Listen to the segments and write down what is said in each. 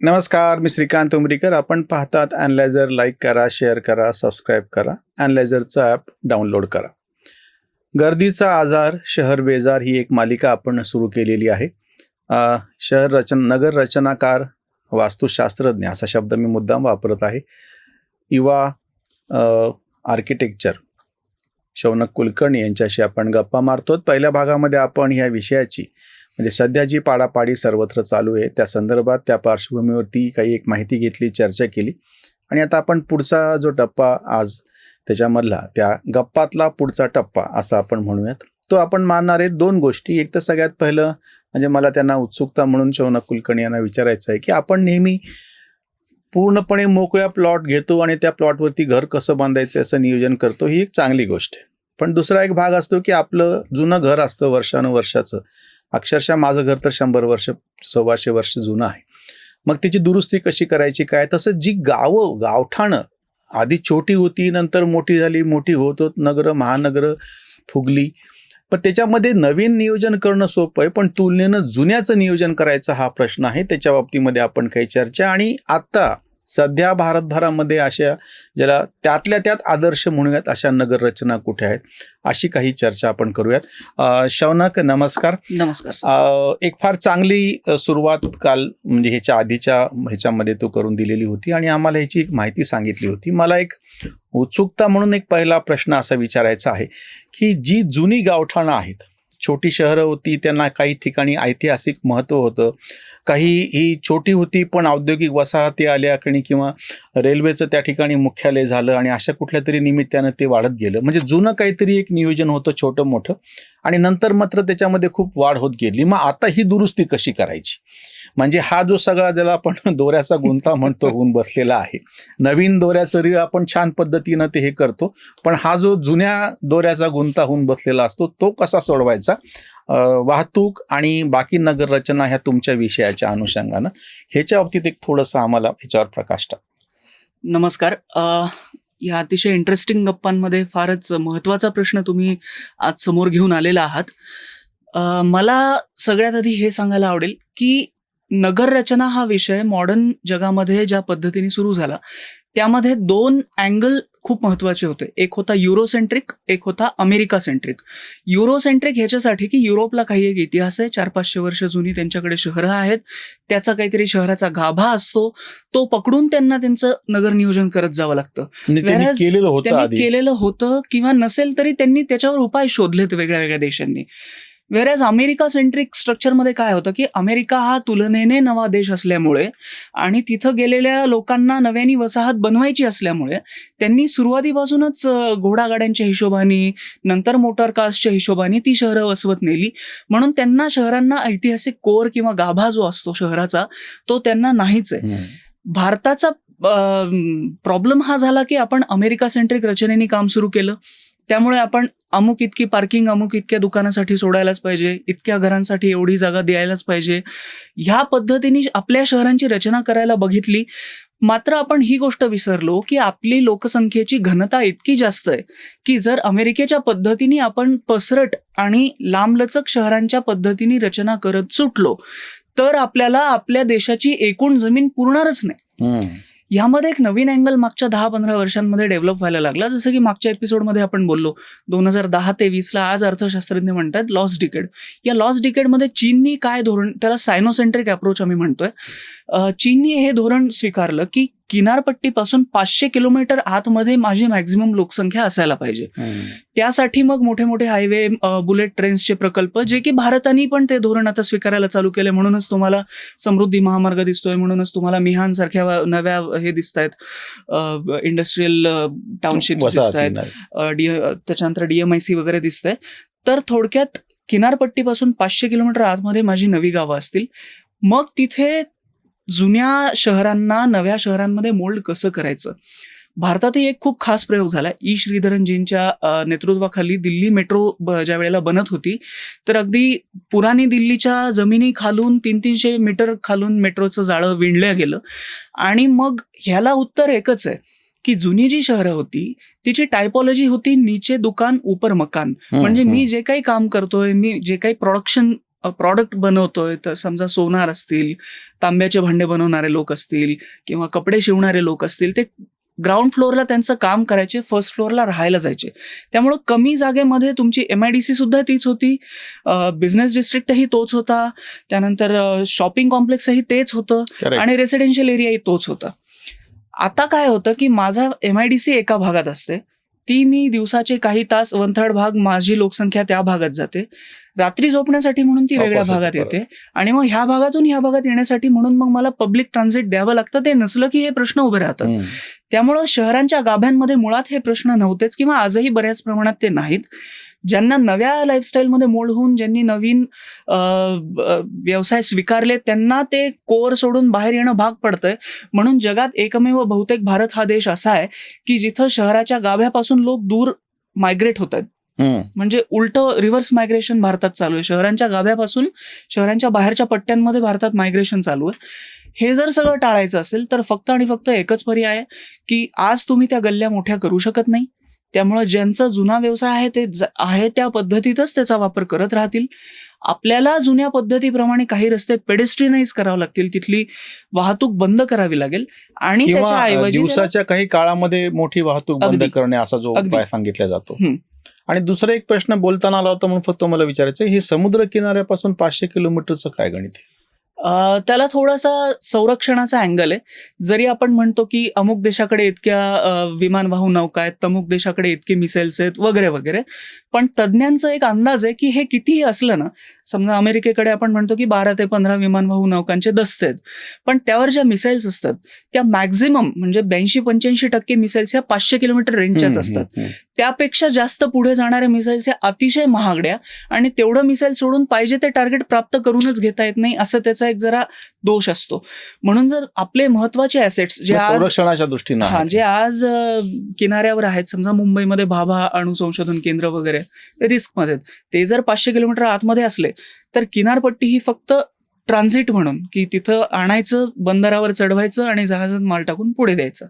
नमस्कार मी श्रीकांत उमरीकर. आपण पाहतात अनलायझर लाईक करा शेअर करा सबस्क्राईब करा. अनलायझरचं ॲप डाउनलोड करा. गर्दीचा आजार शहर बेजार ही एक मालिका आपण सुरू केलेली आहे. शहर रचन नगर रचनाकार वास्तुशास्त्रज्ञ असा शब्द मी मुद्दाम वापरत आहे. युवा आर्किटेक्चर शौनक कुलकर्णी यांच्याशी आपण गप्पा मारतो पहिल्या भागामध्ये आपण ह्या विषयाची म्हणजे सध्या जी पाडापाडी सर्वत्र चालू आहे त्या संदर्भात त्या पार्श्वभूमीवरती काही एक माहिती घेतली चर्चा केली. आणि आता आपण पुढचा जो टप्पा आज त्याच्यामधला त्या गप्पातला पुढचा टप्पा असा आपण म्हणूयात. तो आपण मानणार आहे दोन गोष्टी. एक तर सगळ्यात पहिलं म्हणजे मला त्यांना उत्सुकता म्हणून शौनक कुलकर्णी यांना विचारायचं आहे की आपण नेहमी पूर्णपणे मोकळ्या प्लॉट घेतो आणि त्या प्लॉटवरती घर कसं बांधायचं असं नियोजन करतो ही एक चांगली गोष्ट आहे. पण दुसरा एक भाग असतो की आपलं जुनं घर असतं वर्षानुवर्षाचं. अक्षरशः माझं घर तर शंभर वर्ष सव्वाशे वर्ष जुनं आहे. मग त्याची दुरुस्ती कशी करायची काय? तसं जी गावं गावठाणं आधी छोटी होती नंतर मोठी झाली मोठी होत होत नगर महानगर फुगली. पण त्याच्यामध्ये नवीन नियोजन करणं सोपं आहे पण तुलनेनं जुन्याचं नियोजन करायचा हा प्रश्न आहे. त्याच्या बाबतीमध्ये आपण काही चर्चा आणि आत्ता सध्या भारतभरामध्ये अशा ज्याला त्यातल्या त्यात आदर्श म्हणूयात अशा नगर रचना कुठे आहेत अशी काही चर्चा आपण करूयात. शौनक नमस्कार. नमस्कार एक फार चांगली सुरुवात काल म्हणजे ह्याच्या आधीच्या ह्याच्यामध्ये तो करून दिलेली होती आणि आम्हाला ह्याची एक माहिती सांगितली होती. मला एक उत्सुकता म्हणून एक पहिला प्रश्न असा विचारायचा आहे की जी जुनी गावठाणं आहेत छोटी शहरं होती त्यांना काही ठिकाणी ऐतिहासिक महत्त्व होतं. काही ही छोटी होती पण औद्योगिक वसाहती आल्या आणि किंवा रेल्वेचं त्या ठिकाणी मुख्यालय झालं आणि अशा कुठल्या तरी निमित्तानं ते वाढत गेलं. म्हणजे जुनं काहीतरी एक नियोजन होतं छोटं मोठं आणि नंतर मात्र त्याच्यामध्ये खूप वाढ होत गेली. मग आता ही दुरुस्ती कशी करायची? म्हणजे हा जो सगळा ज्याला आपण दोऱ्याचा गुंता म्हणतो होऊन बसलेला आहे. नवीन दोऱ्याचं रीळ आपण छान पद्धतीनं ते हे करतो पण हा जो जुन्या दोऱ्याचा गुंता होऊन बसलेला असतो तो कसा सोडवायचा? वाहतूक आणि बाकी नगर रचना ह्या तुमच्या विषयाच्या अनुषंगानं. ह्याच्या बाबतीत एक थोडंसं आम्हाला ह्याच्यावर प्रकाश टाक. नमस्कार. या अतिशय इंटरेस्टिंग गप्पांमध्ये फारच महत्त्वाचा प्रश्न तुम्ही आज समोर घेऊन आलेला आहात. मला सगळ्यात आधी हे सांगायला आवडेल की नगर रचना हा विषय मॉडर्न जगामध्ये ज्या पद्धतीने सुरू झाला त्यामध्ये दोन अँगल खूप महत्त्वाचे होते. एक होता युरोसेंट्रिक एक होता अमेरिका सेंट्रिक युरोसेंट्रिक ह्याच्यासाठी की युरोपला काही एक इतिहास आहे. चार पाचशे वर्ष जुनी त्यांच्याकडे शहरं आहेत. त्याचा काहीतरी शहराचा गाभा असतो. तो पकडून त्यांना त्यांचं नगर नियोजन करत जावं लागतं. म्हणजे त्यांनी केलेलं होतं किंवा नसेल तरी त्यांनी त्याच्यावर उपाय शोधलेत वेगळ्या वेगळ्या देशांनी. वेरॅज अमेरिका सेंट्रिक स्ट्रक्चरमध्ये काय होतं की अमेरिका हा तुलनेने नवा देश असल्यामुळे आणि तिथं गेलेल्या लोकांना नव्याने वसाहत बनवायची असल्यामुळे त्यांनी सुरुवातीपासूनच घोडागाड्यांच्या हिशोबाने नंतर मोटार कार्सच्या हिशोबाने ती शहरं वसवत नेली. म्हणून त्यांना शहरांना ऐतिहासिक कोर किंवा गाभा जो असतो शहराचा तो त्यांना नाहीच आहे. भारताचा प्रॉब्लेम हा झाला की आपण अमेरिका सेंट्रिक रचनेने काम सुरू केलं. त्यामुळे आपण अमुक इतकी पार्किंग अमुक इतक्या दुकानासाठी सोडायलाच पाहिजे इतक्या घरांसाठी एवढी जागा द्यायलाच पाहिजे. ह्या पद्धतीने आपल्या शहरांची रचना करायला बघितली. मात्र आपण ही गोष्ट विसरलो की आपली लोकसंख्येची घनता इतकी जास्त आहे की जर अमेरिकेच्या पद्धतीने आपण पसरट आणि लांबलचक शहरांच्या पद्धतीने रचना करत सुटलो तर आपल्याला आपल्या देशाची एकूण जमीन पुरणारच नाही. यामध्ये ह्यामध्ये एक नवीन अँगल मागच्या दहा पंधरा वर्षांमध्ये डेव्हलप व्हायला लागला. जसं की मागच्या एपिसोडमध्ये आपण बोललो दोन हजार दहा ते वीसला आज अर्थशास्त्रज्ञ म्हणतात लॉस डिकेड या लॉस डिकेडमध्ये चीननी काय धोरण त्याला सायनोसेंट्रिक अप्रोच आम्ही म्हणतोय. चीननी हे धोरण स्वीकारलं की किनारपट्टीपासून पाचशे किलोमीटर आतमध्ये माझी मॅक्झिमम लोकसंख्या असायला पाहिजे. त्यासाठी मग मोठे मोठे हायवे बुलेट ट्रेन्सचे प्रकल्प जे की भारताने पण ते धोरण आता स्वीकारायला चालू केले. म्हणूनच तुम्हाला समृद्धी महामार्ग दिसतोय म्हणूनच तुम्हाला मिहान सारख्या नव्या हे दिसत आहेत इंडस्ट्रीयल टाउनशिप दिसत आहेत त्याच्यानंतर डीएमआयसी वगैरे दिसतंय. तर थोडक्यात किनारपट्टीपासून पाचशे किलोमीटर आतमध्ये माझी नवी गावं असतील. मग तिथे जुन्या शहरांना नव्या शहरांमध्ये मोल्ड कसं करायचं? भारतातही एक खूप खास प्रयोग झाला. ई. श्रीधरनजींच्या नेतृत्वाखाली दिल्ली मेट्रो ज्या वेळेला बनत होती तर अगदी पुराणी दिल्लीच्या जमिनी खालून तीन तीनशे मीटर खालून मेट्रोचं जाळं विणलं गेलं. आणि मग ह्याला उत्तर एकच आहे की जुनी जी शहरं होती तिची टायपॉलॉजी होती नीचे दुकान उपर मकान. म्हणजे. मी जे काही काम करतोय मी जे काही प्रोडक्शन प्रॉडक्ट बनवतोय तर समजा सोनार असतील तांब्याचे भांडे बनवणारे लोक असतील किंवा कपडे शिवणारे लोक असतील ते ग्राउंड फ्लोअरला त्यांचं काम करायचे फर्स्ट फ्लोअरला राहायला जायचे. त्यामुळं कमी जागेमध्ये तुमची एम आय डी सी सुद्धा तीच होती बिझनेस डिस्ट्रिक्टही तोच होता त्यानंतर शॉपिंग कॉम्प्लेक्सही तेच होतं. आणि रेसिडेन्शियल एरियाही तोच होता. आता काय होतं की माझा एम आय डी सी एका भागात असते ती मी दिवसाचे काही तास वन थर्ड भाग माझी लोकसंख्या त्या भागात जाते. रात्री झोपण्यासाठी म्हणून ती वेगळ्या भागात. येते आणि मग ह्या भागातून ह्या भागात येण्यासाठी म्हणून मग मला पब्लिक ट्रान्झिट द्यावं लागतं ते नसलं की हे प्रश्न उभे राहतात. त्यामुळं शहरांच्या गाभ्यांमध्ये मुळात हे प्रश्न नव्हतेच किंवा आजही बऱ्याच प्रमाणात ते नाहीत ज्यांना नव्या लाईफस्टाईलमध्ये मोड होऊन ज्यांनी नवीन व्यवसाय स्वीकारले त्यांना ते कोर सोडून बाहेर येणं भाग पडतंय म्हणून जगात एकमेव बहुतेक भारत हा देश असा आहे की जिथं शहराच्या गाभ्यापासून लोक दूर मायग्रेट होत आहेत. म्हणजे उलट रिव्हर्स मायग्रेशन भारतात चालू आहे. शहरांच्या गाभ्यापासून शहरांच्या बाहेरच्या पट्ट्यांमध्ये भारतात मायग्रेशन चालू आहे. हे जर सगळं टाळायचं असेल तर फक्त आणि फक्त एकच पर्याय आहे की आज तुम्ही त्या गल्ल्या मोठ्या करू शकत नाही. त्यामुळं ज्यांचा जुना व्यवसाय आहे ते आहे त्या पद्धतीतच त्याचा वापर करत राहतील आपल्याला जुन्या पद्धतीप्रमाणे काही रस्ते पेडेस्ट्रिनाइज करावं लागतील तिथली वाहतूक बंद करावी लागेल आणि दिवसाच्या काही काळामध्ये मोठी वाहतूक बंद. करणे असा जो. उपाय सांगितला जातो. आणि दुसरा एक प्रश्न बोलताना आला होता म्हणून फक्त मला विचारायचं हे समुद्र किनाऱ्यापासून पाचशे किलोमीटरचं काय गणित आहे त्याला थोडासा संरक्षणाचा अँगल आहे. जरी आपण म्हणतो की अमुक देशाकडे इतक्या अ, विमानवाहू नौका आहेत तमुक देशाकडे इतके मिसाईल्स आहेत वगैरे वगैरे. पण तज्ज्ञांचा एक अंदाज आहे की हे कितीही असलं ना समजा अमेरिकेकडे आपण म्हणतो की बारा ते पंधरा विमानवाहू नौकांचे दस्ते आहेत. पण त्यावर ज्या मिसाईल्स असतात त्या मॅक्झिमम म्हणजे ब्याऐंशी पंच्याऐंशी टक्के मिसाईल्स ह्या पाचशे किलोमीटर रेंजच्याच असतात. त्यापेक्षा जास्त पुढे जाणाऱ्या मिसाईल्स ह्या अतिशय महागड्या आणि तेवढं मिसाईल सोडून पाहिजे ते टार्गेट प्राप्त करूनच घेता येत नाही असं त्याचा एक जरा दोष असतो म्हणून जर आपले महत्त्वाचे ऍसेट्स जे संरक्षणाच्या दृष्टीनं हा. जे आज किनाऱ्यावर आहेत समजा मुंबईमध्ये भाभा अणु संशोधन केंद्र वगैरे रिस्कमध्ये आहेत. ते जर पाचशे किलोमीटर आतमध्ये असले तर किनारपट्टी ही फक्त ट्रान्झिट म्हणून की तिथं आणायचं बंदरावर चढवायचं आणि जहाजात माल टाकून पुढे द्यायचं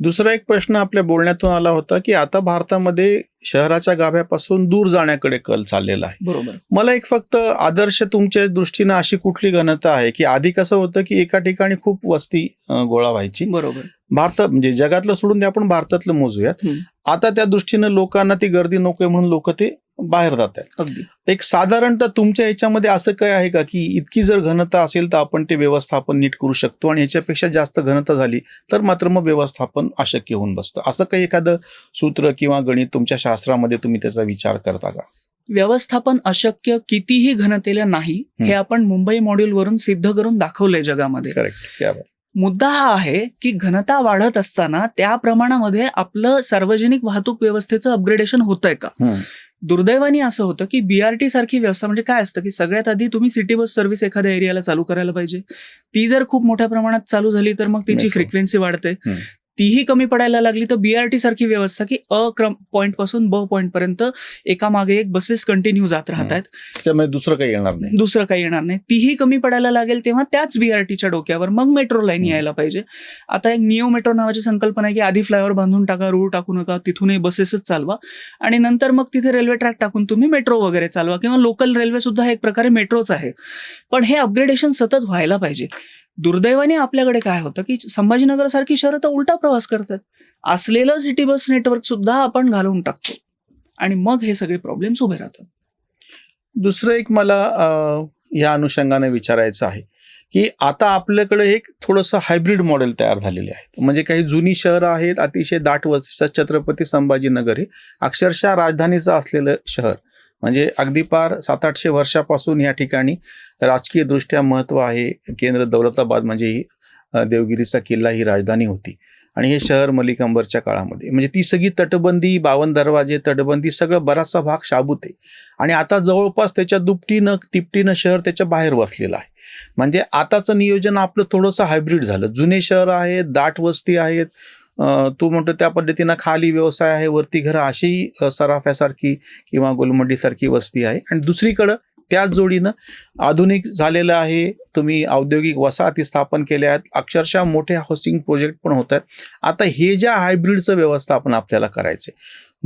दुसरा एक प्रश्न आपल्या बोलण्यातून आला होता की आता भारतामध्ये शहराच्या गाभ्यापासून दूर जाण्याकडे कल चाललेला आहे. बरोबर. मला एक फक्त आदर्श तुमच्या दृष्टीनं अशी कुठली घनता आहे की आधी कसं होतं की एका ठिकाणी खूप वस्ती गोळा व्हायची. बरोबर. भारतात म्हणजे जगातलं सोडून ते आपण भारतातलं मोजूयात. आता त्या दृष्टीनं लोकांना ती गर्दी नकोय म्हणून लोक ते बाहेर जात आहेत. अगदी. एक साधारणतः तुमच्या ह्याच्यामध्ये असं काय आहे का की इतकी जर घनता असेल तर आपण ते व्यवस्थापन नीट करू शकतो आणि ह्याच्यापेक्षा जास्त घनता झाली तर मात्र मग व्यवस्थापन अशक्य होऊन बसतं. असं काही एखादं सूत्र किंवा गणित तुमच्या शास्त्रामध्ये तुम्ही त्याचा विचार करता का? व्यवस्थापन अशक्य कितीही घनतेलं नाही हे. आपण मुंबई मॉड्यूलवरून सिद्ध करून दाखवलंय जगामध्ये. करेक्ट मुद्दा हा आहे की घनता वाढत असताना त्या प्रमाणामध्ये आपलं सार्वजनिक वाहतूक व्यवस्थेचं अपग्रेडेशन होतंय का? दुर्दैवाने असं होतं की बीआरटी सारखी व्यवस्था म्हणजे काय असतं की सगळ्यात आधी तुम्ही सिटी बस सर्व्हिस एखाद्या एरियाला चालू करायला पाहिजे ती जर खूप मोठ्या प्रमाणात चालू झाली तर मग तिची. फ्रिक्वेन्सी वाढते. तीही कमी पडायला लागली तर बीआरटी सारखी व्यवस्था की अ क्रम पॉईंटपासून ब पॉईंट पर्यंत एका मागे एक बसेस कंटिन्यू जात राहत आहेत त्यामुळे दुसरं काही येणार नाही. दुसरं काही येणार नाही. तीही कमी पडायला लागेल तेव्हा त्याच बीआरटीच्या डोक्यावर मग मेट्रो लाईन. यायला पाहिजे. आता एक निओ मेट्रो नावाची संकल्पना आहे की आधी फ्लायओव्हर बांधून टाका रूळ टाकू नका तिथूनही बसेसच चालवा. आणि नंतर मग तिथे रेल्वे ट्रॅक टाकून तुम्ही मेट्रो वगैरे चालवा. किंवा लोकल रेल्वे सुद्धा एक प्रकारे मेट्रोच आहे. पण हे अपग्रेडेशन सतत व्हायला पाहिजे. दुर्दैवाने आपल्याकडे काय होतं की संभाजीनगर सारखी शहरं तर उलटा प्रवास करतात. असलेलं सिटी बस नेटवर्क सुद्धा आपण घालवून टाकतो. आणि मग हे सगळे प्रॉब्लेम्स उभे राहतात. दुसरं एक मला या अनुषंगाने विचारायचं आहे की आता आपल्याकडे एक थोडंसं हायब्रिड मॉडेल तयार झालेले आहे. म्हणजे काही जुनी शहरं आहेत अतिशय दाट वस्ती छत्रपती संभाजीनगर हे अक्षरशः राजधानीचं असलेलं शहर. म्हणजे अगदी पार सात आठशे वर्षापासून या ठिकाणी राजकीयदृष्ट्या महत्त्व आहे. केंद्र दौलताबाद म्हणजे ही देवगिरीचा किल्ला ही राजधानी होती. आणि हे शहर मलिक अंबरच्या काळामध्ये. म्हणजे ती सगळी तटबंदी बावन दरवाजे तटबंदी सगळं बराचसा भाग शाबूत आहे. आणि आता जवळपास त्याच्या दुपटीनं तिपटीनं शहर त्याच्या बाहेर वसलेलं आहे. म्हणजे आताचं नियोजन आपलं थोडंसं हायब्रिड झालं. जुने शहर आहेत दाट वस्ती आहेत. तू म्हणतो त्या पद्धतीनं खाली व्यवसाय आहे वरती घरं अशी सराफ्यासारखी किंवा गोलमंडीसारखी वस्ती आहे. आणि दुसरीकडं त्याच जोडीनं आधुनिक झालेलं आहे. तुम्ही औद्योगिक वसाहती स्थापन केल्या आहेत. अक्षरशः मोठे हाऊसिंग प्रोजेक्ट पण होत आहेत. आता हे ज्या हायब्रिडचं व्यवस्थापन आपल्याला करायचं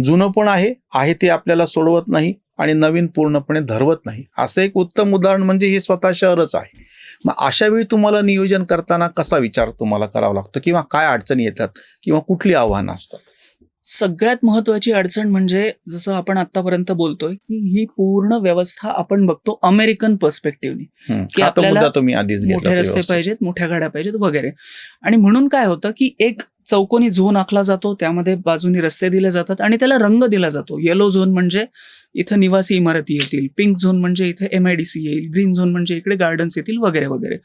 जुनं पण आहे आहे ते आपल्याला सोडवत नाही आणि नवीन पूर्णपणे धरवत नाही. असं एक उत्तम उदाहरण म्हणजे हे स्वतः शहरच आहे. मग अशा वेळी तुम्हाला नियोजन करताना कसा विचार तुम्हाला करावा लागतो? किंवा काय अडचणी येतात? किंवा कुठली आव्हानं असतात? सगळ्यात महत्वाची अडचण म्हणजे जसं आपण आतापर्यंत बोलतोय की ही पूर्ण व्यवस्था आपण बघतो अमेरिकन पर्स्पेक्टिव्हनी. की आपल्याला मोठे रस्ते. पाहिजेत मोठ्या गाड्या पाहिजेत वगैरे आणि म्हणून काय होतं की एक चौकोनी झोन आखला जातो त्यामध्ये बाजूनी रस्ते दिले जातात आणि त्याला रंग दिला जातो येलो झोन म्हणजे इथं निवासी इमारती येतील पिंक झोन म्हणजे इथे एम आय डी सी येईल ग्रीन झोन म्हणजे इकडे गार्डन्स येतील वगैरे वगैरे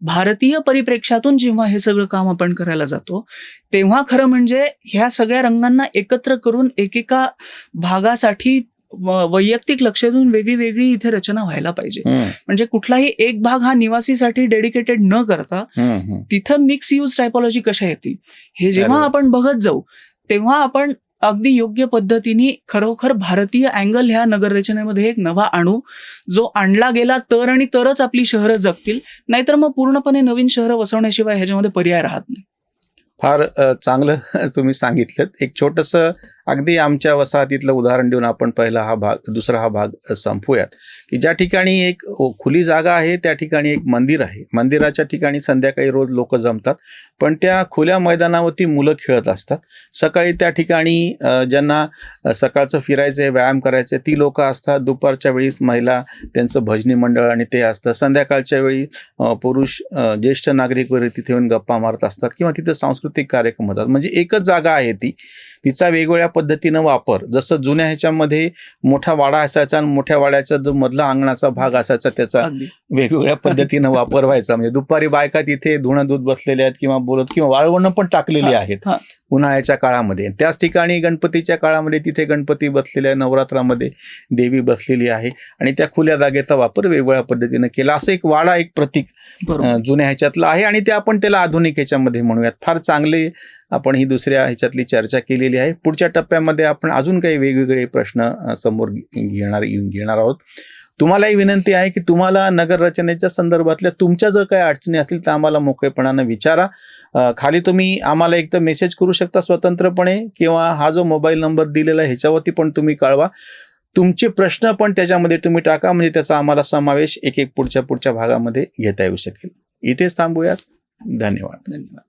भारतीय परिप्रेक्षातून जेव्हा हे सगळं काम आपण करायला जातो तेव्हा खरं म्हणजे ह्या सगळ्या रंगांना एकत्र करून एकेका भागासाठी वैयक्तिक लक्ष देऊन वेगळी वेगळी इथे रचना व्हायला पाहिजे म्हणजे कुठलाही एक भाग हा निवासीसाठी डेडिकेटेड न करता. तिथं मिक्स यूज टायपॉलॉजी कशा येतील हे जेव्हा. आपण बघत जाऊ तेव्हा आपण अगदी योग्य पद्धतीने खरोखर भारतीय अँगल ह्या नगररचनेमध्ये एक नवा आणू जो आणला गेला तर आणि तरच आपली शहरं जगतील. नाहीतर मग पूर्णपणे नवीन शहरं वसवण्याशिवाय ह्याच्यामध्ये पर्याय राहत नाही. फार चांगलं तुम्ही सांगितलं एक छोटस अगदी आमच्या वसाहतीतलं उदाहरण देऊन आपण पहिला हा भाग दुसरा हा भाग संपूयात. संपवूयात की ज्या ठिकाणी एक खुली जागा आहे त्या ठिकाणी एक मंदिर आहे. मंदिराच्या ठिकाणी संध्याकाळी रोज लोक जमतात पण त्या खुल्या मैदानावरती मुलं खेळत असतात. सकाळी त्या ठिकाणी ज्यांना सकाळचं फिरायचं आहे व्यायाम करायचं आहे, ती लोक असतात. दुपारच्या वेळीस महिला त्यांचं भजनी मंडळ आणि ते असतं. संध्याकाळच्या वेळी पुरुष ज्येष्ठ नागरिक वगैरे तिथे येऊन गप्पा मारत असतात किंवा तिथे सांस्कृतिक कार्यक्रम होतात. म्हणजे एकच जागा आहे ती. तिचा वेगवेगळ्या पद्धतीनं वापर. जसं जुन्या ह्याच्यामध्ये मोठा वाडा असायचा आणि मोठ्या वाड्याचा जो मधला अंगणाचा भाग असायचा त्याचा वेगवेगळ्या पद्धतीनं वापर व्हायचा. म्हणजे दुपारी बायका तिथे धुणं दूध बसलेल्या आहेत किंवा बोलत किंवा वाळवणं पण टाकलेली आहेत. उन्हाळ्याच्या काळामध्ये. त्याच ठिकाणी गणपतीच्या काळामध्ये तिथे गणपती बसलेले आहे नवरात्रामध्ये देवी बसलेली आहे आणि त्या खुल्या जागेचा वापर वेगवेगळ्या पद्धतीनं केला. असं एक वाडा एक प्रतीक जुन्या ह्याच्यातलं आहे आणि ते आपण त्याला आधुनिक ह्याच्यामध्ये म्हणूयात. फार चांगले आपण ही दुसऱ्या ह्याच्यातली चर्चा केलेली आहे. पुढच्या टप्प्यामध्ये आपण अजून काही वेगवेगळे प्रश्न समोर घेणार येऊन घेणार आहोत. तुम्हालाही विनंती आहे की तुम्हाला नगर रचनेच्या संदर्भातल्या तुमच्या जर काही अडचणी असतील तर आम्हाला मोकळेपणानं विचारा. खाली तुम्ही आम्हाला एक तर मेसेज करू शकता स्वतंत्रपणे किंवा हा जो मोबाईल नंबर दिलेला आहे ह्याच्यावरती पण तुम्ही कळवा. तुमचे प्रश्न पण त्याच्यामध्ये तुम्ही टाका म्हणजे त्याचा आम्हाला समावेश एक एक पुढच्या पुढच्या भागामध्ये घेता येऊ शकेल. इथेच थांबूयात. धन्यवाद. धन्यवाद.